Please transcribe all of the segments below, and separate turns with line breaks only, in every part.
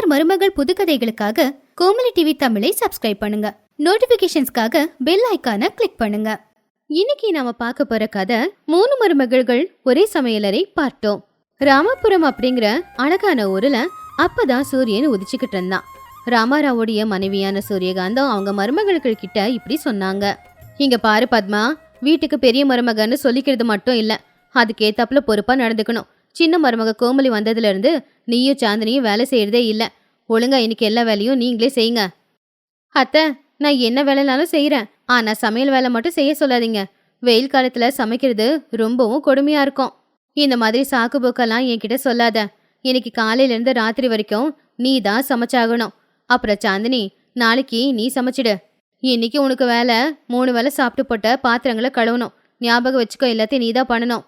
மாமியார் மருமகள் புதுக்கதைகளுக்காக கோமலி டிவி தமிழை சப்ஸ்கிரைப் பண்ணுங்க. நோட்டிபிகேஷன்ஸ்க்காக பெல் ஐகானை கிளிக் பண்ணுங்க. இன்னைக்கு நாம பார்க்க போற கதை மூணு மருமகள்கள் ஒரே சமையலறை பார்த்தோம். ராமபுரம் அப்படிங்கிற அழகான ஊர்ல அப்பதான் சூரியன் உதிச்சுக்கிட்டு இருந்தான். ராமாராவுடைய மனைவியான சூரியகாந்தம் அவங்க மருமகள்கள் கிட்ட இப்படி சொன்னாங்க. இங்க பாரு பத்மா வீட்டுக்கு பெரிய மருமகன்னு சொல்லிக்கிறது மட்டும் இல்ல அதுக்கேத்தாப்புல பொறுப்பா நடந்துக்கணும். சின்ன மருமக கோமலி வந்ததுலேருந்து நீயும் சாந்தினியும் வேலை செய்யறதே இல்லை. ஒழுங்கா இன்னைக்கு எல்லா வேலையும் நீங்களே செய்யுங்க. அத்தை நான் என்ன வேலைனாலும் செய்கிறேன் ஆனால் சமையல் வேலை மட்டும் செய்ய சொல்லாதீங்க. வெயில் காலத்தில் சமைக்கிறது ரொம்பவும் கொடுமையாக இருக்கும். இந்த மாதிரி சாக்கு போக்கெல்லாம் என்கிட்ட சொல்லாத. இன்னைக்கு காலையிலேருந்து ராத்திரி வரைக்கும் நீ தான் சமைச்சாகணும். அப்புறம் சாந்தினி நாளைக்கு நீ சமைச்சிடு. இன்னைக்கு உனக்கு வேலை மூணு வேளை சாப்பிட்டு போட்ட பாத்திரங்களை கழுவணும். ஞாபகம் வச்சுக்கோ எல்லாத்தையும் நீ தான் பண்ணணும்.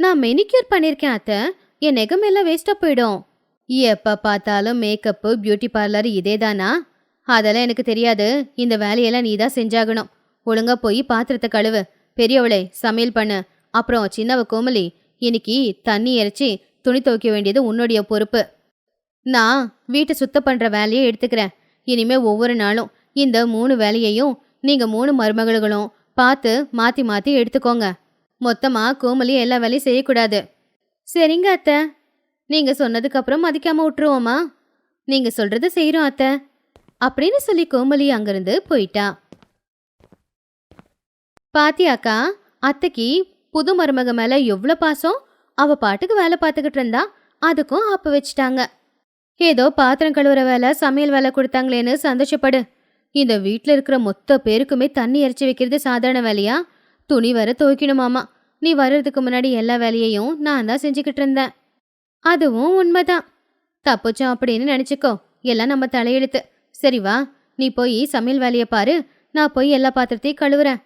நான் மெனிக்யூர் பண்ணியிருக்கேன் அத்தை. என் நெகம் எல்லாம் வேஸ்ட்டாக போயிடும். எப்போ பார்த்தாலும் மேக்கப்பு பியூட்டி பார்லர் இதே தானா? அதெல்லாம் எனக்கு தெரியாது. இந்த வேலையெல்லாம் நீ தான் செஞ்சாகணும். ஒழுங்கா போய் பாத்திரத்தை கழுவு. பெரியவளே சமையல் பண்ணு. அப்புறம் சின்னவ கோமலி இன்னைக்கு தண்ணி இறைச்சி துணி துவைக்க வேண்டியது உன்னுடைய பொறுப்பு. நான் வீட்டை சுத்தம் பண்ணுற வேலையை எடுத்துக்கிறேன். இனிமே ஒவ்வொரு நாளும் இந்த மூணு வேலையையும் நீங்க மூணு மருமகளும் பார்த்து மாத்தி மாத்தி எடுத்துக்கோங்க. மொத்தமா கோமலி எல்லா வேலையும் செய்யக்கூடாது. சரிங்க அத்தை. நீங்க சொன்னதுக்கு அப்புறம் மதிக்காம விட்டுருவோமா நீங்க சொல்றத செய்யறோம் அத்தை. அப்படின்னு சொல்லி கோமலி அங்கிருந்து போயிட்டா. பாத்தியாக்கா அத்தைக்கு புது மருமக மேல எவ்வளோ பாசம்? அவ பாட்டுக்கு வேலை பார்த்துக்கிட்டு இருந்தா. அதுக்கும் ஆப்ப வச்சுட்டாங்க. ஏதோ பாத்திரம் கழுவுற வேலை சமையல் வேலை கொடுத்தாங்களேன்னு சந்தோஷப்படு. இந்த வீட்டில் இருக்கிற மொத்த பேருக்குமே தண்ணி இறைச்சி வைக்கிறது சாதாரண வேலையா? துணி வர துவைக்கணுமாமா நீ வர்றதுக்கு முன்னாடி எல்லா வேலையையும் நான் தான் செஞ்சுக்கிட்டு இருந்தேன். அதுவும் உண்மைதான். தப்புச்சோம் அப்படின்னு நினச்சிக்கோ. எல்லாம் நம்ம தலையெழுத்து. சரி வா நீ போய் சமையல் வேலையை பாரு. நான் போய் எல்லா பாத்திரத்தையும் கழுவுறேன்.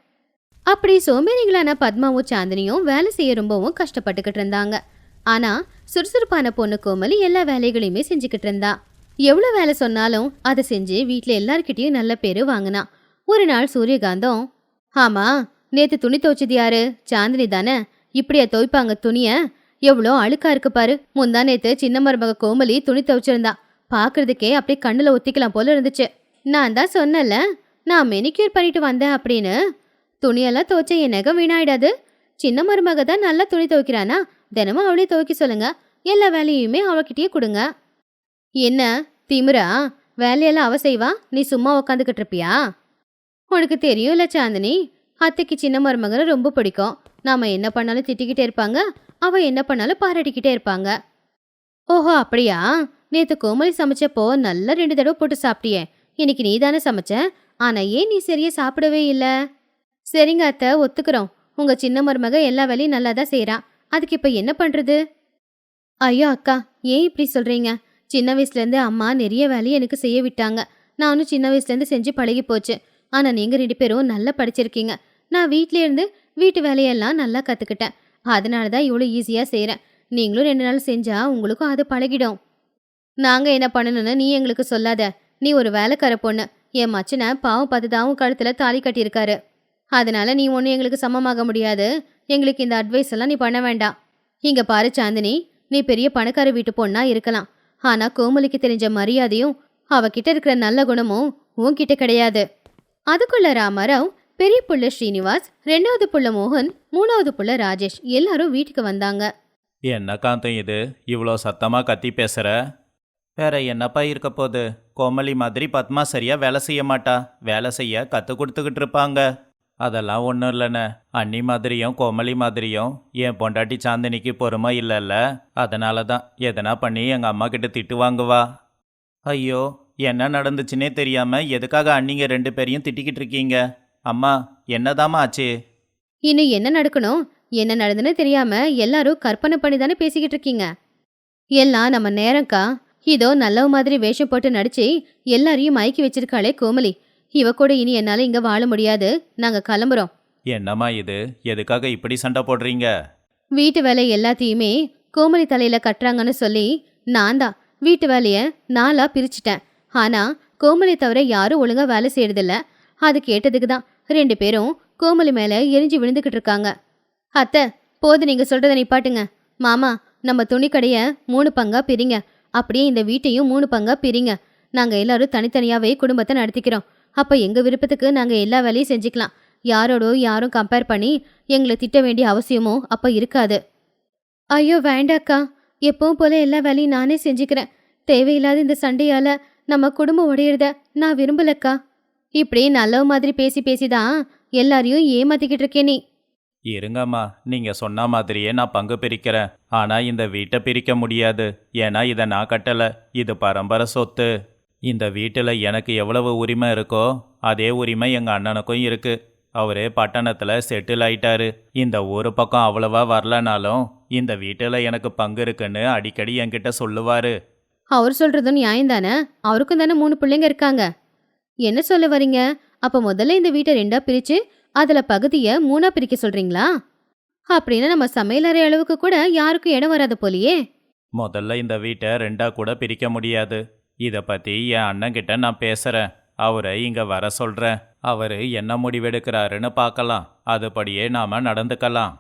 அப்படி சோம்பேறிங்களான பத்மாவும் சாந்தினியும் வேலை செய்ய ரொம்பவும் கஷ்டப்பட்டுக்கிட்டு இருந்தாங்க. ஆனால் சுறுசுறுப்பான பொண்ணு கோமலி எல்லா வேலைகளையுமே செஞ்சுக்கிட்டு இருந்தா. எவ்வளோ வேலை சொன்னாலும் அதை செஞ்சு வீட்டில் எல்லார்கிட்டேயும் நல்ல பேர் வாங்கினா. ஒரு நாள் சூரியகாந்தம் ஆமாம் நேத்து துணி துவைச்சது யாரு? சாந்தினி தானே? இப்படியா துவைப்பாங்க துணிய? எவ்வளோ அழுக்கா இருக்கு பாரு. முந்தா நேத்து சின்ன மருமக கோமலி துணி துவைச்சிருந்தா. பார்க்கறதுக்கே அப்படியே கண்ணுல ஒத்திக்கலாம் போல இருந்துச்சு. நான் தான் சொன்னல நான் மெனிக்யூர் பண்ணிட்டு வந்தேன் அப்படின்னு. துணியெல்லாம் துவைச்ச என் நகம் வீணாயிடாது. சின்ன மருமக தான் நல்லா துணி துவைக்கிறானா? தினமும் அவளே துவைக்க சொல்லுங்க. எல்லா வேலையுமே அவகிட்டயே கொடுங்க. என்ன திமிரா? வேலையெல்லாம் அவ செய்வா? நீ சும்மா உக்காந்துக்கிட்டு இருப்பியா? உனக்கு தெரியும்ல சாந்தினி அத்தைக்கு சின்ன மருமகனை ரொம்ப பிடிக்கும். நாம என்ன பண்ணாலும் திட்டிக்கிட்டே இருப்பாங்க. அவ என்ன பண்ணாலும் பாராட்டிக்கிட்டே இருப்பாங்க. ஓஹோ அப்படியா? நேற்று கோமலி சமைச்சப்போ நல்லா ரெண்டு தடவை போட்டு சாப்பிட்டியே. இன்னைக்கு நீ தானே சமைச்ச? ஆனா ஏன் நீ சரியா சாப்பிடவே இல்லை? சரிங்க அத்தை ஒத்துக்கிறோம். உங்க சின்ன மருமக எல்லா வேலையும் நல்லா தான் செய்றா. அதுக்கு இப்ப என்ன பண்றது? ஐயோ அக்கா ஏன் இப்படி சொல்றீங்க? சின்ன வயசுலேருந்து அம்மா நிறைய வேலையை எனக்கு செய்ய விட்டாங்க. நானும் சின்ன வயசுலேருந்து செஞ்சு பழகி போச்சு. ஆனால் நீங்கள் ரெண்டு பேரும் நல்லா படிச்சிருக்கீங்க. நான் வீட்ல இருந்து வீட்டு வேலையெல்லாம் நல்லா கற்றுக்கிட்டேன் அதனால தான் இவ்வளோ ஈஸியாக செய்கிறேன் நீங்களும் ரெண்டு நாள் செஞ்சால் உங்களுக்கும் அது பழகிடும். நாங்கள் என்ன பண்ணணும்னு நீ எங்களுக்கு சொல்லாத. நீ ஒரு வேலைக்கார பொண்ணு. என் மச்சனை பாவம் பார்த்து கழுத்தில் தாலி கட்டியிருக்காரு. அதனால நீ ஒன்றும் எங்களுக்கு சமமாக முடியாது. எங்களுக்கு இந்த அட்வைஸ் எல்லாம் நீ பண்ண வேண்டாம். இங்கே பாரு சாந்தினி நீ பெரிய பணக்கார வீட்டு பொண்ணா இருக்கலாம். ஆனால் கோமலிக்கு தெரிஞ்ச மரியாதையும் அவகிட்ட இருக்கிற நல்ல குணமும் உன்கிட்ட கிடையாது. அதுக்குள்ள ராமராவ் பெரிய புள்ள ஸ்ரீனிவாஸ் ரெண்டாவது புள்ள மோகன் மூணாவது புள்ள ராஜேஷ் எல்லாரும் வீட்டுக்கு வந்தாங்க.
என்ன காந்தம் இது? இவ்வளோ சத்தமாக கத்தி பேசுகிற வேற என்னப்பா இருக்க போகுது? கோமலி மாதிரி பத்மா சரியா வேலை செய்ய மாட்டா. வேலை செய்ய கற்றுக் கொடுத்துக்கிட்டு இருப்பாங்க. அதெல்லாம் ஒன்றும் இல்லைண்ணே. அண்ணி மாதிரியும் கோமலி மாதிரியும் என் பொண்டாட்டி சாந்தினிக்கு பொறுமை இல்லைல்ல. அதனால தான் எதனா பண்ணி எங்கள் அம்மா கிட்ட திட்டு வாங்குவா. ஐயோ என்ன நடந்துச்சுன்னே தெரியாமல் எதுக்காக அண்ணிங்க ரெண்டு பேரையும் திட்டிக்கிட்டு இருக்கீங்க? அம்மா என்னதாம்மா ஆச்சு?
இன்னும் என்ன நடக்கணும்? என்ன நடந்துன்னு தெரியாம எல்லாரும் கற்பனை பண்ணி தானே பேசிக்கிட்டு இருக்கீங்க. எல்லாம் நம்ம நேரம்க்கா. இதோ நல்லவ மாதிரி வேஷம் போட்டு நடிச்சு எல்லாரையும் மயக்கி வச்சிருக்காளே கோமலி. இவ கூட இனி என்னால இங்க வாழ முடியாது. நாங்க கிளம்புறோம்.
என்னம்மா இது? எதுக்காக இப்படி சண்டை போடுறீங்க?
வீட்டு வேலை எல்லாத்தையுமே கோமலி தலையில கட்டுறாங்கன்னு சொல்லி நான் தான். வீட்டு வேலைய நாளா பிரிச்சிட்டேன். ஆனா கோமலி தவிர யாரும் ஒழுங்கா வேலை செய்யறதில்ல. அது கேட்டதுக்கு தான் ரெண்டு பேரும் கோமலி மேலே எரிஞ்சு விழுந்துக்கிட்டு இருக்காங்க. அத்தை போது நீங்கள் சொல்கிறத நிப்பாட்டுங்க. மாமா நம்ம துணிக்கடையை மூணு பங்காக பிரிங்க. அப்படியே இந்த வீட்டையும் மூணு பங்காக பிரிங்க. நாங்கள் எல்லாரும் தனித்தனியாகவே குடும்பத்தை நடத்திக்கிறோம். அப்போ எங்கள் விருப்பத்துக்கு நாங்கள் எல்லா வேலையும் செஞ்சுக்கலாம். யாரோட யாரும் கம்பேர் பண்ணி எங்களை திட்ட வேண்டிய அவசியமோ அப்போ இருக்காது. ஐயோ வேண்டாக்கா. எப்பவும் போல எல்லா வேலையும் நானே செஞ்சுக்கிறேன். தேவையில்லாத இந்த சண்டையால் நம்ம குடும்பம் உடையிறத நான் விரும்பலக்கா. இப்படி நல்ல மாதிரி பேசி பேசிதான் எல்லாரையும் ஏமாத்திக்கிட்டு இருக்கே நீ.
இருங்கம்மா நீங்க சொன்ன மாதிரியே நான் பங்கு பிரிக்கிறேன். ஆனா இந்த வீட்டை பிரிக்க முடியாது. ஏன்னா இதை நான் கட்டல. இது பரம்பரை சொத்து. இந்த வீட்டில் எனக்கு எவ்வளவு உரிமை இருக்கோ அதே உரிமை எங்க அண்ணனுக்கும் இருக்கு. அவரு பட்டணத்துல செட்டில் ஆயிட்டாரு. இந்த ஊரு பக்கம் அவ்வளவா வரலனாலும் இந்த வீட்டில் எனக்கு பங்கு இருக்குன்னு அடிக்கடி என்கிட்ட சொல்லுவாரு.
அவர் சொல்றதும் நியாயம் தானே அவருக்கும் தானே மூணு பிள்ளைங்க இருக்காங்க? என்ன சொல்ல வரீங்க? அப்ப முதல்ல இந்த வீட்டை ரெண்டா பிரிச்சு அதுல பகுதியை மூணா பிரிக்க சொல்றீங்களா? அப்படின்னா நம்ம சமையலறை அளவுக்கு கூட யாருக்கும் இடம் வராது போலியே.
முதல்ல இந்த வீட்டை ரெண்டா கூட பிரிக்க முடியாது. இதை பத்தி என் அண்ணன் கிட்ட நான் பேசுறேன். அவரை இங்க வர சொல்றேன். அவரு என்ன முடிவெடுக்கிறாருன்னு பார்க்கலாம். அதுபடியே நாம நடந்துக்கலாம்.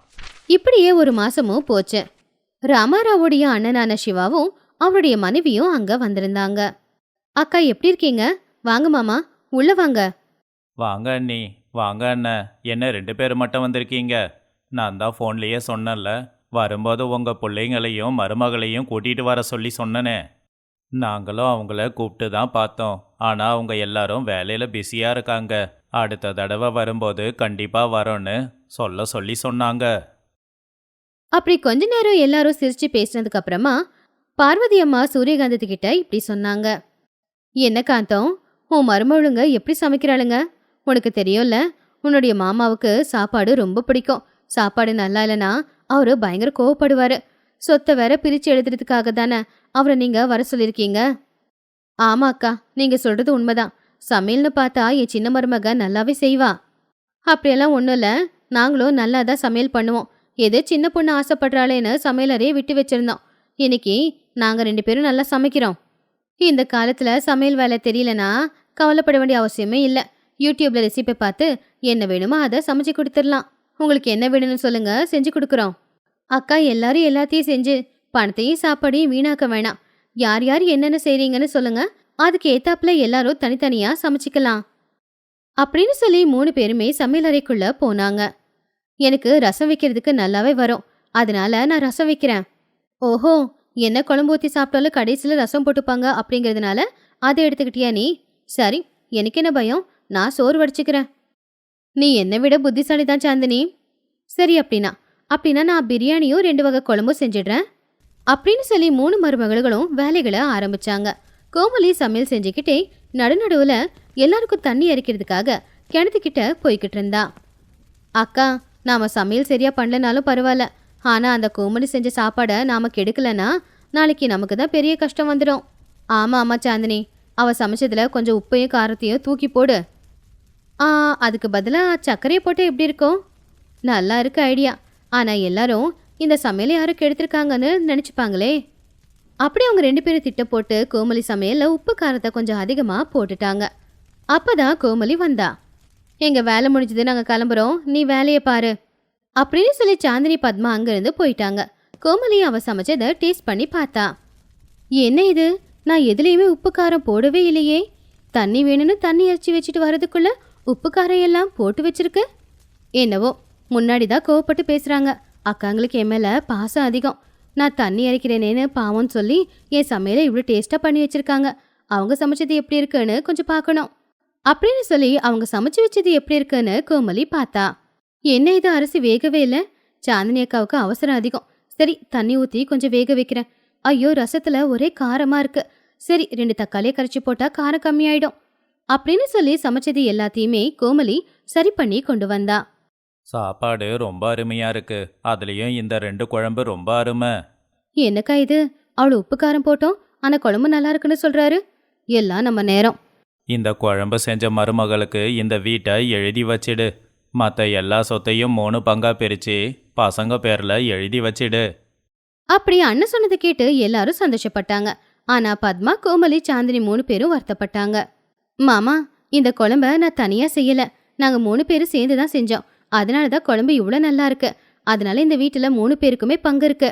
இப்படியே ஒரு மாசமும் போச்சு. ராமாராவுடைய அண்ணனான சிவாவும் அவருடைய மனைவியும் அங்க வந்திருந்தாங்க. அக்கா எப்படி இருக்கீங்க? வாங்க மாமா உள்ள வாங்க.
வாங்க அண்ணி வாங்க அண்ணன் என்ன ரெண்டு பேர் மட்டும் வந்திருக்கீங்க? நான் தான் ஃபோன்லேயே சொன்னேன்ல. வரும்போது உங்க பிள்ளைங்களையும் மருமகளையும் கூட்டிட்டு வர சொல்லி சொன்னனே. நாங்களும் அவங்கள கூப்பிட்டு தான் பார்த்தோம். ஆனால் அவங்க எல்லாரும் வேலையில் பிஸியாக இருக்காங்க. அடுத்த தடவை வரும்போது கண்டிப்பாக வரோன்னு சொல்ல சொல்லி சொன்னாங்க.
அப்படி கொஞ்ச நேரம் எல்லாரும் சிரிச்சு பேசினதுக்கு அப்புறமா பார்வதி அம்மா சூரியகாந்தத்து கிட்ட இப்படி சொன்னாங்க. என்ன காந்தம்? உன் மருமவளுங்க எப்படி சமைக்கிறாளுங்க? உனக்கு தெரியும்ல உன்னுடைய மாமாவுக்கு சாப்பாடு ரொம்ப பிடிக்கும். சாப்பாடு நல்லா இல்லைன்னா அவரு பயங்கர கோவப்படுவாரு. சொத்தை வேற பிரிச்சு எழுதுறதுக்காக தானே அவரை நீங்க வர சொல்லியிருக்கீங்க? ஆமா அக்கா நீங்க சொல்றது உண்மைதான். சமையல்னு பார்த்தா என் சின்ன மருமக நல்லாவே செய்வா. அப்படியெல்லாம் ஒன்றும் இல்லை நாங்களும் நல்லா தான் சமையல் பண்ணுவோம். எது சின்ன பொண்ணு ஆசைப்படுறாளேன்னு சமையலறையை விட்டு வச்சிருந்தோம். இன்னைக்கு நாங்கள் ரெண்டு பேரும் நல்லா சமைக்கிறோம். இந்த காலத்தில் சமையல் வேலை தெரியலனா கவலைப்பட வேண்டிய அவசியமே இல்லை. யூடியூப்ல ரெசிபி பார்த்து என்ன வேணுமோ அதை சமைச்சு கொடுத்துடலாம். உங்களுக்கு என்ன வேணும்னு சொல்லுங்க செஞ்சு கொடுக்குறோம். அக்கா எல்லாரும் எல்லாத்தையும் செஞ்சு பணத்தையும் சாப்பாடையும் வீணாக்க வேணாம். யார் யார் என்னென்ன செய்றீங்கன்னு சொல்லுங்க. அதுக்கு ஏத்தாப்புல எல்லாரும் தனித்தனியா சமைச்சிக்கலாம். அப்படின்னு சொல்லி மூணு பேருமே சமையலறைக்குள்ள போனாங்க. எனக்கு ரசம் வைக்கிறதுக்கு நல்லாவே வரும். அதனால நான் ரசம் வைக்கிறேன். ஓஹோ என்ன குழம்பு ஊற்றி சாப்பிட்டாலும் கடைசியில் ரசம் போட்டுப்பாங்க அப்படிங்கிறதுனால அதை எடுத்துக்கிட்டியா நீ? சரி எனக்கு என்ன பயம்? நான் சோறு வடிச்சுக்கிறேன் நீ என்னை விட புத்திசாலி தான் சாந்தினி. சரி அப்படின்னா அப்படின்னா நான் பிரியாணியும் ரெண்டு வகை குழம்பும் செஞ்சிடுறேன். அப்படின்னு சொல்லி மூணு மருமகளும் வேலைகளை ஆரம்பிச்சாங்க. கோமலி சமையல் செஞ்சுக்கிட்டே நடுநடுவில் எல்லாருக்கும் தண்ணி இறைக்கிறதுக்காக கிணத்துக்கிட்ட போய்கிட்டு இருந்தா. அக்கா நாம் சமையல் சரியாக பண்ணலனாலும் பரவாயில்ல. ஆனால் அந்த கோமலி செஞ்ச சாப்பாடை நாம் கெடுக்கலன்னா நாளைக்கு நமக்கு தான் பெரிய கஷ்டம் வந்துடும் ஆமாம் ஆமாம் சாந்தினி. அவள் சமைச்சதில் கொஞ்சம் உப்பையும் காரத்தையும் தூக்கி போடு. ஆ அதுக்கு பதிலாக சர்க்கரையை போட்டு எப்படி இருக்கும்? நல்லா இருக்கு ஐடியா. ஆனால் எல்லாரும் இந்த சமையலை யாரும் கெடுத்திருக்காங்கன்னு நினச்சிப்பாங்களே. அப்படி அவங்க ரெண்டு பேரும் திட்ட போட்டு கோமலி சமையலில் உப்பு காரத்தை கொஞ்சம் அதிகமாக போட்டுட்டாங்க. அப்போ தான் கோமலி வந்தா. எங்கள் வேலை முடிஞ்சது நாங்கள் கிளம்புறோம். நீ வேலையை பாரு. அப்படின்னு சொல்லி சாந்தினி பத்மா அங்கேருந்து போயிட்டாங்க. கோமலி அவள் சமைச்சதை டேஸ்ட் பண்ணி பார்த்தா. என்ன இது? நான் எதுலேயுமே உப்பு காரம் போடவே இல்லையே. தண்ணி வேணும்னு தண்ணி இறைச்சி வச்சுட்டு வரதுக்குள்ளே உப்பு காரம் எல்லாம் போட்டு வச்சிருக்க. என்னவோ முன்னாடி தான் கோவப்பட்டு பேசுகிறாங்க அக்காங்களுக்கு என் மேலே பாசம் அதிகம். நான் தண்ணி இறைக்கிறேனேன்னு பாவம்னு சொல்லி என் சமையலை இவ்வளோ டேஸ்ட்டாக பண்ணி வச்சுருக்காங்க. அவங்க சமைச்சது எப்படி இருக்குன்னு கொஞ்சம் பார்க்கணும். அப்படின்னு சொல்லி அவங்க சமைச்சு வச்சது எப்படி இருக்குன்னு கோமலி பார்த்தா என்ன இது அரிசி வேகவே இல்லை. சாந்தினி அக்காவுக்கு அவசரம் அதிகம். சரி தண்ணி ஊற்றி கொஞ்சம் வேக வைக்கிறேன். ஐயோ ரசத்துல ஒரே காரமா இருக்கு. சரி ரெண்டு தக்காளியை கரைச்சி போட்டா காரம் கம்மியாயிடும். அப்படின்னு சொல்லி சமைச்சது எல்லாத்தையுமே கோமலி சரி பண்ணி கொண்டு வந்தா.
சாப்பாடு ரொம்ப அருமையா இருக்கு. அதுலயும் இந்த ரெண்டு குழம்பு ரொம்ப அருமை.
என்னக்கா இது? அவளு உப்பு காரம் போட்டோம். ஆனா குழம்பு நல்லா இருக்குன்னு சொல்றாரு. எல்லாம் நம்ம நேரம்.
இந்த குழம்பு செஞ்ச மருமகளுக்கு இந்த வீட்டை எழுதி வச்சிடு. மற்ற எல்லா சொத்தையும் மூணு பங்கா பிரிச்சு பசங்க பேர்ல எழுதி வச்சிடு.
அப்படி அண்ணன் சொன்னதை கேட்டு எல்லாரும் சந்தோஷப்பட்டாங்க. ஆனா பத்மா கோமலி சாந்தினி மூணு பேரும் வருத்தப்பட்டாங்க. மாமா இந்த குழம்ப நான் தனியா செய்யல. நாங்க மூணு பேரும் சேர்ந்து தான் செஞ்சோம். அதனால தான் குழம்பு இவ்வளோ நல்லா இருக்கு. அதனால இந்த வீட்டுல மூணு பேருக்குமே பங்கு இருக்கு.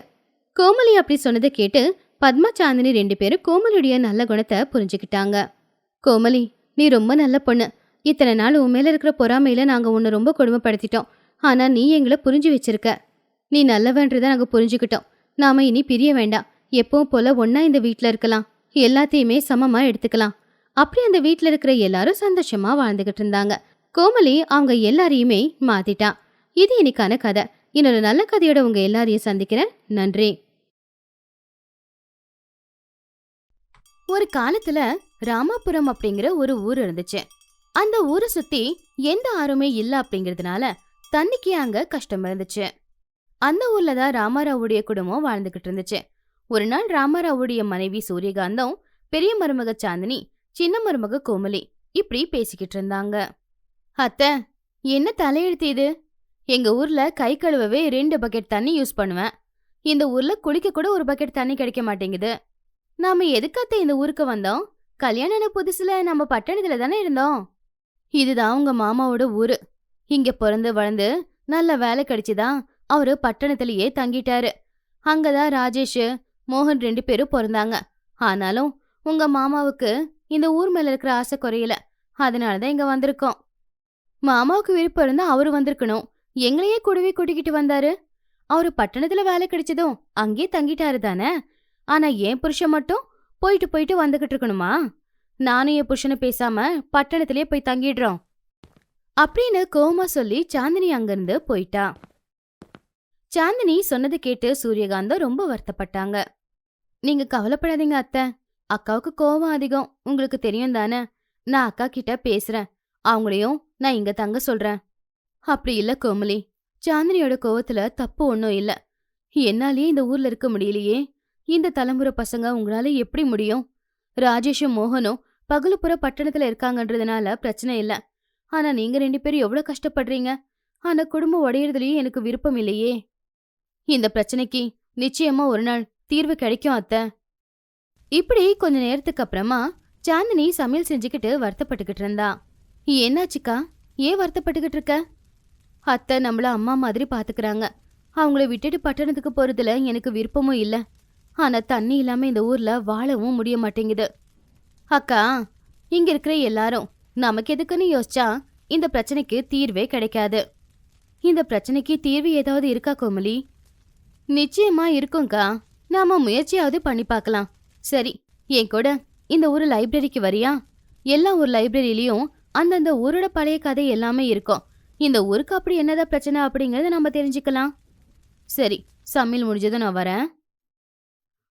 கோமலி அப்படி சொன்னதை கேட்டு பத்மா சாந்தினி ரெண்டு பேரும் கோமலியுடைய நல்ல குணத்தை புரிஞ்சுக்கிட்டாங்க. கோமலி நீ ரொம்ப நல்ல பொண்ணு. இத்தனை நாள் உன் மேல இருக்கிற பொறாமையில நாங்க உன்னை ரொம்ப கொடுமைப்படுத்திட்டோம். ஆனா நீ எங்களை புரிஞ்சு வச்சிருக்க. நீ நல்லவன்றதை நாங்க புரிஞ்சுக்கிட்டோம். நாம இனி பிரிய வேண்டாம். எப்பவும் போல ஒன்னா இந்த வீட்ல இருக்கலாம். எல்லாத்தையுமே சமமா எடுத்துக்கலாம். அப்படி அந்த வீட்ல இருக்கிற எல்லாரும் சந்தோஷமா வாழ்ந்துகிட்டு இருந்தாங்க. கோமலி அவங்க எல்லாரையுமே மாத்திட்டா. இது இன்னைக்கான கதை. இன்னொரு நல்ல கதையோட உங்க எல்லாரையும் சந்திக்கிறேன். நன்றி. ஒரு காலத்துல ராமாபுரம் அப்படிங்கிற ஒரு ஊர் இருந்துச்சு. அந்த ஊரை சுத்தி எந்த ஆறுமே இல்ல அப்படிங்கறதுனால தண்ணிக்கு அங்க கஷ்டம் இருந்துச்சு. அந்த ஊர்ல தான் ராமாராவுடைய குடும்பம் வாழ்ந்துகிட்டு இருந்துச்சு. ஒரு நாள் ராமாராவுடைய மனைவி சூரியகாந்தம் பெரிய மருமக சாந்தினி சின்ன மருமக கோமலி இப்படி பேசிக்கிட்டு இருந்தாங்க. அத்த என்ன தலையெழுத்து இது? எங்க ஊர்ல கை கழுவவே ரெண்டு பக்கெட் தண்ணி யூஸ் பண்ணுவேன். இந்த ஊர்ல குளிக்க கூட ஒரு பக்கெட் தண்ணி கிடைக்க மாட்டேங்குது. நாம எதுக்காத்த இந்த ஊருக்கு வந்தோம்? கல்யாணம் புதுசுல நம்ம பட்டணத்துல தானே இருந்தோம். இதுதான் உங்க மாமாவோட ஊரு. இங்க பிறந்து வளர்ந்து நல்ல வேலை கிடைச்சுதான் அவரு பட்டணத்திலேயே தங்கிட்டாரு. அங்கதான் ராஜேஷ் மோகன் ரெண்டு பேரும் பிறந்தாங்க. ஆனாலும் உங்க மாமாவுக்கு இந்த ஊர் மேல இருக்கிற ஆசை குறையல. அதனாலதான் இங்க வந்திருக்கோம். மாமாவுக்கு விருப்பம் இருந்தா அவரு வந்திருக்கணும். எங்களையே கூடவே கூட்டிக்கிட்டு வந்தாரு. அவரு பட்டணத்துல வேலை கிடைச்சதும் அங்கேயே தங்கிட்டாரு தானே. ஆனா என் புருஷன் மட்டும் போயிட்டு போயிட்டு வந்துகிட்டு இருக்கணுமா? நானும் என் புருஷனை பேசாம பட்டணத்திலே போய் தங்கிடுறோம். அப்படின்னு கோமா சொல்லி சாந்தினி அங்கிருந்து போயிட்டா. சாந்தினி சொன்னது கேட்டு சூரியகாந்தம் ரொம்ப வருத்தப்பட்டாங்க. நீங்க கவலைப்படாதீங்க அத்தை. அக்காவுக்கு கோவம் அதிகம். உங்களுக்கு தெரியும் தானே. நான் அக்கா கிட்ட பேசுறேன். அவங்களையும் நான் இங்க தங்க சொல்றேன். அப்படி இல்ல கோமலி. சாந்தினியோட கோவத்துல தப்பு ஒன்றும் இல்ல. என்னாலயே இந்த ஊர்ல இருக்க முடியலையே. இந்த தலைமுறை பசங்க உங்களால எப்படி முடியும்? ராஜேஷும் மோகனும் பகலுப்புற பட்டணத்துல இருக்காங்கன்றதுனால பிரச்சனை இல்ல. ஆனா நீங்க ரெண்டு பேரும் எவ்வளவு கஷ்டப்படுறீங்க? ஆனா குடும்பம் உடையறதுலயும் எனக்கு விருப்பம் இல்லையே. இந்த பிரச்சனைக்கு நிச்சயமா ஒரு நாள் தீர்வு கிடைக்கும் அத்த. இப்படி கொஞ்ச நேரத்துக்கு அப்புறமா சாந்தினி சமையல் செஞ்சுக்கிட்டு வருத்தப்பட்டுக்கிட்டு இருந்தா. என்னாச்சுக்கா? ஏன் வருத்தப்பட்டுக்கிட்டு இருக்க? அத்தை நம்மள அம்மா மாதிரி பாத்துக்கறாங்க. அவங்கள விட்டுட்டு பட்டணத்துக்கு போறதுல எனக்கு விருப்பமும் இல்ல. ஆனா தண்ணி இல்லாம இந்த ஊர்ல வாழவும் முடிய மாட்டேங்குது. அக்கா இங்க இருக்கிற எல்லாரும் நமக்கு எதுக்குன்னு யோசிச்சா இந்த பிரச்சனைக்கு தீர்வே கிடைக்காது. இந்த பிரச்சனைக்கு தீர்வு ஏதாவது இருக்கா கோமலி? நிச்சயமா இருக்கும்க்கா. நாம முயற்சியாவது பண்ணி பார்க்கலாம். சரி என் கூட இந்த ஒரு லைப்ரரிக்கு வரியா? எல்லா ஒரு லைப்ரரியிலையும் அந்தந்த ஊரோட பழைய கதை எல்லாமே இருக்கும். இந்த ஊருக்கு அப்படி என்னதான் பிரச்சனை அப்படிங்கறத நம்ம தெரிஞ்சுக்கலாம். சரி சமையல் முடிஞ்சதும் நான் வரேன்.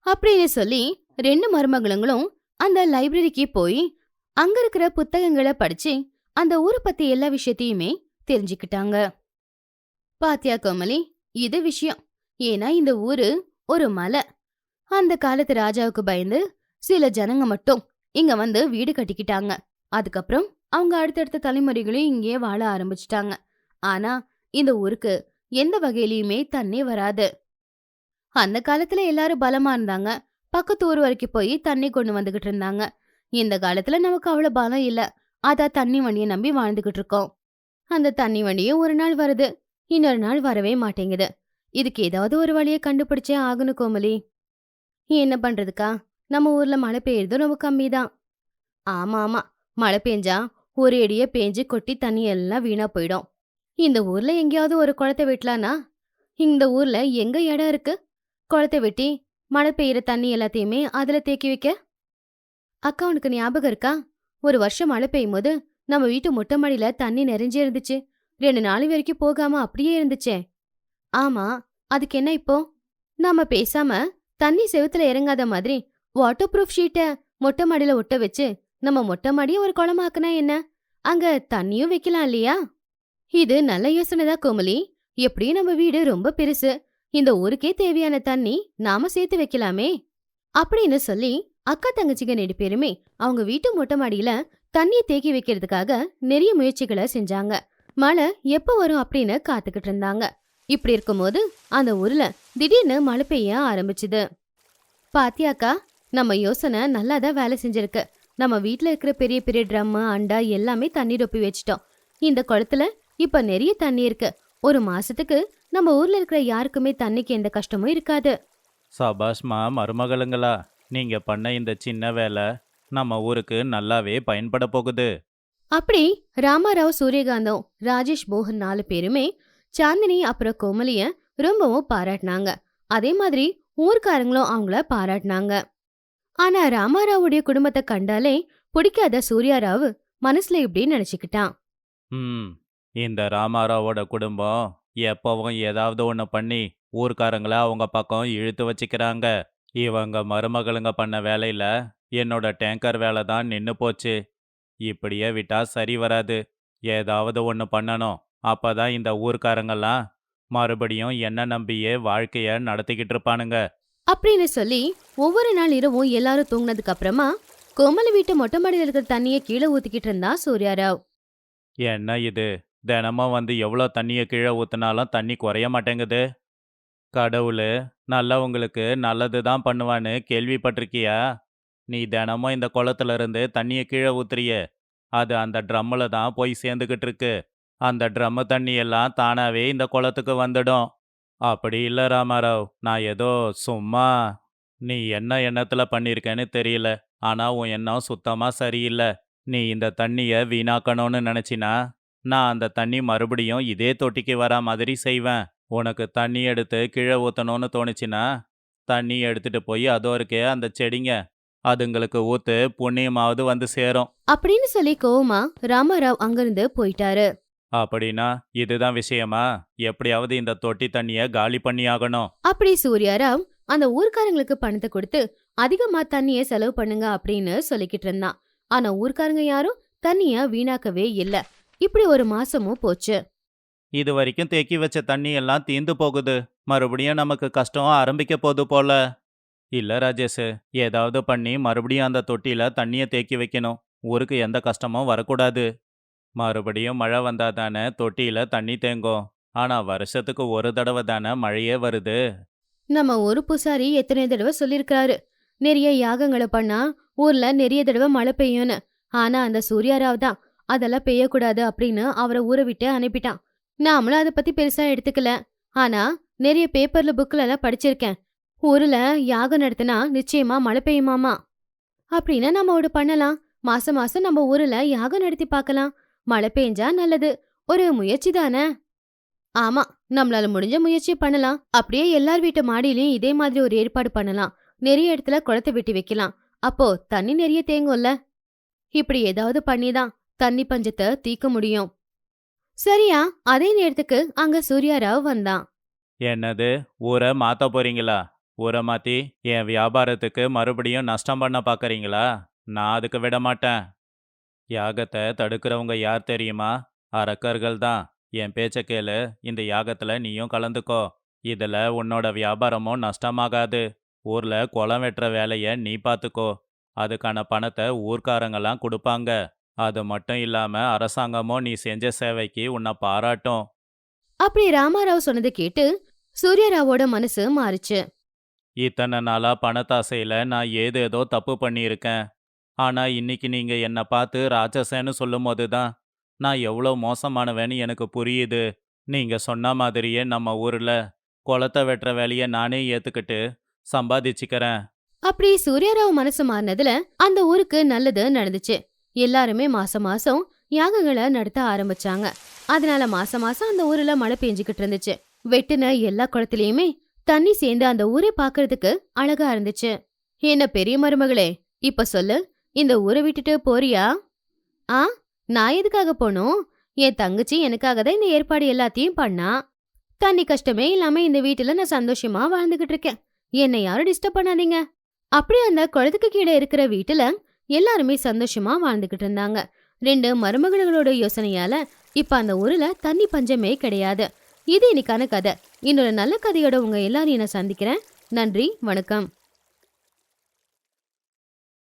அப்படின்னு சொல்லி ரெண்டு மருமகளுங்களும் அந்த லைப்ரரிக்கு போய் அங்க இருக்கிற புத்தகங்களை படிச்சு அந்த ஊரை பத்தி எல்லா விஷயத்தையுமே தெரிஞ்சுக்கிட்டாங்க. பாத்தியா கோமலி இது விஷயம். ஏன்னா இந்த ஊரு ஒரு மலை. அந்த காலத்து ராஜாவுக்கு பயந்து சில ஜனங்க மட்டும் இங்க வந்து வீடு கட்டிக்கிட்டாங்க. அதுக்கப்புறம் அவங்க அடுத்தடுத்த தலைமுறைகளையும் இங்கேயே வாழ ஆரம்பிச்சிட்டாங்க. ஆனா இந்த ஊருக்கு எந்த வகையிலயுமே தண்ணி வராது. அந்த காலத்துல எல்லாரும் பலமா இருந்தாங்க. பக்கத்து ஊர் வரைக்கும் போய் தண்ணி கொண்டு வந்துகிட்டு இருந்தாங்க. இந்த காலத்துல நமக்கு அவ்வளவு பலம் இல்ல. அதான் தண்ணி வண்டியை நம்பி வாழ்ந்துகிட்டு இருக்கோம். அந்த தண்ணி வண்டியும் ஒரு நாள் வருது. இன்னொரு நாள் வரவே மாட்டேங்குது. இதுக்கு ஏதாவது ஒரு வழியை கண்டுபிடிச்சே ஆகணும் கோமலி. என்ன பண்றதுக்கா? நம்ம ஊர்ல மழை பெய்யறது ரொம்ப கம்மி தான் ஆமா ஆமா. மழை பெஞ்சா ஒரு அடியே பேஞ்சு கொட்டி தண்ணி எல்லாம் வீணா போயிடும். இந்த ஊர்ல எங்கேயாவது ஒரு குளத்தை வெட்டலானா இந்த ஊர்ல எங்க இடம் இருக்கு? குளத்தை வெட்டி மழை பெய்யற தண்ணி எல்லாத்தையுமே அதுல தேக்கி வைக்க? அக்கா உனக்கு ஞாபகம் இருக்கா? ஒரு வருஷம் மழை பெய்யும் போது நம்ம வீட்டு மொட்டை மாடியில தண்ணி நிறைஞ்சே இருந்துச்சு. ரெண்டு நாள் வரைக்கும் போகாம அப்படியே இருந்துச்சே. ஆமா அதுக்கு என்ன இப்போ? நாம பேசாம தண்ணி செவுத்துல இறங்காத மாதிரி வாட்டர் ப்ரூஃப் ஷீட்டை மொட்டை மாடியில ஒட்ட வச்சு நம்ம மொட்டை மாடியை ஒரு குளமாக்குனா என்ன? அங்க தண்ணியும் வைக்கலாம் இல்லையா? இது நல்ல யோசனை தான் கோமலி எப்படியும் நம்ம வீடு ரொம்ப பெருசு. இந்த ஊருக்கே தேவையான தண்ணி நாம சேர்த்து வைக்கலாமே. அப்படின்னு சொல்லி அக்கா தங்கச்சிங்க ரெண்டு பேருமே அவங்க வீட்டு மொட்டை மாடியில தண்ணியை தேக்கி வைக்கிறதுக்காக நிறைய முயற்சிகளை செஞ்சாங்க. மழை எப்போ வரும் அப்படின்னு காத்துக்கிட்டு இருந்தாங்க. இப்படி இருக்கும்போது அந்த ஊர்ல திடீர்னு மழை பெய்ய ஆரம்பிச்சுது. பாத்தியாக்கா நம்ம யோசனை நல்லா தான் வேலை செஞ்சிருக்கு. நம்ம வீட்ல இருக்கிற பெரிய பெரிய ட்ரம் அண்டா எல்லாமே தண்ணி ரொப்பி வச்சிட்டோம். இந்த குளத்துல இப்ப நிறைய தண்ணி இருக்கு. ஒரு மாசத்துக்கு நம்ம ஊர்ல இருக்கிற யாருக்குமே தண்ணிக்கு எந்த கஷ்டமும் இருக்காது.
சபாஷ்மா மருமகளுங்களா நீங்க பண்ண இந்த சின்ன வேலை நம்ம ஊருக்கு நல்லாவே பயன்பட போகுது.
அப்படி ராமாராவ் சூரியகாந்தம் ராஜேஷ் மோகன் நாலு பேருமே சாந்தினி அப்புறம் கோமலிய ரொம்பவும் பாராட்டினாங்க. அதே மாதிரி ஊர்க்காரங்களும் அவங்கள பாராட்டினாங்க. ஆனா ராமாராவுடைய குடும்பத்தை கண்டாலே பிடிக்காத சூர்யாராவ் மனசுல இப்படி நினைச்சுக்கிட்டான்.
ம் இந்த ராமாராவோட குடும்பம் எப்பவும் ஏதாவது ஒன்று பண்ணி ஊர்க்காரங்களை அவங்க பக்கம் இழுத்து வச்சுக்கிறாங்க. இவங்க மருமகளுங்க பண்ண வேலையில என்னோட டேங்கர் வேலை தான் நின்று போச்சு. இப்படியே விட்டா சரி வராது. ஏதாவது ஒன்று பண்ணணும். அப்பதான் இந்த ஊர்க்காரங்கெல்லாம் மறுபடியும் என்ன நம்பியே வாழ்க்கைய நடத்திக்கிட்டு இருப்பானுங்க
அப்படின்னு சொல்லி ஒவ்வொரு நாள் இரவும் எல்லாரும் தூங்கினதுக்கு அப்புறமா கோமலி வீட்டு மொட்டை மாடியில் இருக்கிற தண்ணியை கீழே ஊத்திக்கிட்டு இருந்தா சூர்யாராவ்.
என்ன இது? தினமும் வந்து எவ்வளோ தண்ணியை கீழே ஊத்துனாலும் தண்ணி குறைய மாட்டேங்குது. கடவுள் நல்லவங்களுக்கு நல்லது தான் பண்ணுவான்னு கேள்விப்பட்டிருக்கியா நீ தினமும் இந்த குளத்துல இருந்து தண்ணியை கீழே ஊத்துறியே. அது அந்த ட்ரம்மில் தான் போய் சேர்ந்துக்கிட்டு இருக்கு அந்த ட்ரம்மு தண்ணியெல்லாம் தானாவே இந்த குளத்துக்கு வந்துடும். அப்படி இல்லை ராமாராவ் நான் ஏதோ சும்மா நீ என்ன எண்ணத்தில் பண்ணியிருக்கேன்னு தெரியல. ஆனால் உன் எண்ணம் சுத்தமாக சரியில்லை. நீ இந்த தண்ணியை வீணாக்கணும்னு நினச்சினா நான் அந்த தண்ணி மறுபடியும் இதே தொட்டிக்கு வர மாதிரி செய்வேன். உனக்கு தண்ணி எடுத்து கீழே ஊற்றணும்னு தோணுச்சுன்னா தண்ணி எடுத்துட்டு போய் அதோ இருக்கே அந்த செடிங்க அதுங்களுக்கு ஊத்து புண்ணியமாவது வந்து சேரும்.
அப்படின்னு சொல்லி கோவமா ராமாராவ் அங்கிருந்து போயிட்டாரு.
அப்படின்னா இதுதான் விஷயமா? எப்படியாவது இந்த தொட்டி தண்ணியை காலி பண்ணி ஆகணும்
அப்படி சூர்யாராவ் அந்த ஊர்க்காரங்களுக்கு பணத்தை கொடுத்து அதிகமா தண்ணிய செலவு பண்ணுங்க அப்படின்னு சொல்லிக்கிட்டு இருந்தான். ஆனா ஊர்க்காரங்க யாரும் தண்ணிய வீணாக்கவே இல்ல. இப்படி ஒரு மாசமும் போச்சு.
இது வரைக்கும் தேக்கி வச்ச தண்ணி எல்லாம் தீந்து போகுது. மறுபடியும் நமக்கு கஷ்டம் ஆரம்பிக்க போகுது போல. இல்ல ராஜேஷ் ஏதாவது பண்ணி மறுபடியும் அந்த தொட்டியில தண்ணியை தேக்கி வைக்கணும். ஊருக்கு எந்த கஷ்டமும் வரக்கூடாது. மறுபடியும் மழை வந்தா தானே தொட்டியில தண்ணி தேங்கும். ஆனா வருஷத்துக்கு ஒரு தடவை தானே மழையே வருது.
நம்ம ஒரு பூசாரி எத்தனை தடவை சொல்லியிருக்காரு நிறைய யாகங்களை பண்ணா ஊர்ல நிறைய தடவை மழை பெய்யும்னு. ஆனா அந்த சூர்யாராவ் தான் அதெல்லாம் பெய்யக்கூடாது அப்படின்னு அவரை ஊரை விட்டு அனுப்பிட்டான். நாமளும் அதை பத்தி பெருசா எடுத்துக்கல. ஆனா நிறைய பேப்பர்ல புக்ல எல்லாம் படிச்சிருக்கேன். ஊர்ல யாகம் நடத்தினா நிச்சயமா மழை பெய்யுமாமா? அப்படின்னா நம்ம ஒரு பண்ணலாம். மாசம் மாசம் நம்ம ஊர்ல யாகம் நடத்தி பார்க்கலாம். மழை பெஞ்சா நல்லது. ஒரு முயற்சி தானே? ஆமா நம்மளால முடிஞ்ச முயற்சி பண்ணலாம். அப்படியே எல்லார் வீட்டு மாடியிலயும் இதே மாதிரி ஒரு ஏற்பாடு பண்ணலாம். நிறைய இடத்துல குளத்தை வெட்டி வைக்கலாம். அப்போ தண்ணி நிறைய தேங்கும்ல? இப்படி ஏதாவது பண்ணிதான் தண்ணி பஞ்சத்தை தீக்க முடியும். சரியா அதே நேரத்துக்கு அங்க சூர்யாராவ் வந்தான்.
என்னது ஊரை மாத்த போறீங்களா? ஊரை மாத்தி என் வியாபாரத்துக்கு மறுபடியும் நஷ்டம் பண்ண பாக்குறீங்களா? நான் அதுக்கு விட மாட்டேன் யாகத்தை தடுக்கிறவங்க யார் தெரியுமா? அரக்கர்கள் தான். என் பேச்ச கேளு. இந்த யாகத்துல நீயும் கலந்துக்கோ. இதுல உன்னோட வியாபாரமும் நஷ்டமாகாது. ஊர்ல குளம் வெட்டுற வேலைய நீ பார்த்துக்கோ அதுக்கான பணத்தை ஊர்க்காரங்கெல்லாம் கொடுப்பாங்க. அது மட்டும் இல்லாம அரசாங்கமும் நீ செஞ்ச சேவைக்கு உன்னை பாராட்டும்.
அப்படி ராமாராவ் சொன்னதை கேட்டு சூர்யாராவோட மனசு மாறுச்சு.
இத்தனை நாளா பணத்தாசையில நான் ஏதேதோ தப்பு பண்ணியிருக்கேன். ஆனா இன்னைக்கு நீங்க என்னை பார்த்து ராட்சசன்னு சொல்லும்போது தான் நான் எவ்வளோ மோசமானவன்னு எனக்கு புரியுது. நீங்க சொன்ன மாதிரியே நம்ம ஊர்ல குளத்தை வெட்டுற வேலையை நானே ஏத்துக்கிட்டு சம்பாதிச்சுக்கிறேன்.
அப்படி சூர்யாராவ் மனசு மாறினதுல அந்த ஊருக்கு நல்லது நடந்துச்சு. எல்லாருமே மாசம் மாசம் யாகங்களை நடத்த ஆரம்பிச்சாங்க. அதனால மாசம் மாசம் அந்த ஊர்ல மழை பெஞ்சுக்கிட்டு இருந்துச்சு. வெட்டுன எல்லா குளத்திலயுமே தண்ணி சேர்ந்து அந்த ஊரே பாக்குறதுக்கு அழகா இருந்துச்சு. என்ன பெரிய மருமகளே இப்ப சொல்லு இந்த ஊரை விட்டுட்டு போறியா? ஆ நான் எதுக்காக போனோம் என் தங்கச்சி எனக்காக தான் இந்த ஏற்பாடு எல்லாத்தையும் பண்ணா. தண்ணி கஷ்டமே இல்லாம இந்த வீட்டுல நான் சந்தோஷமா வாழ்ந்துகிட்டு இருக்கேன். என்னை யாரும் டிஸ்டர்ப் பண்ணாதீங்க. அப்படி அந்த குளத்துக்கு கீழே இருக்கிற வீட்டுல எல்லாருமே சந்தோஷமா வாழ்ந்துகிட்டு இருந்தாங்க. ரெண்டு மருமகள்களோட யோசனையால இப்ப அந்த ஊர்ல தண்ணி பஞ்சமே கிடையாது. இது இன்னைக்கான கதை. இன்னொரு நல்ல கதையோட உங்க எல்லாரையும் நான் சந்திக்கிறேன். நன்றி வணக்கம்.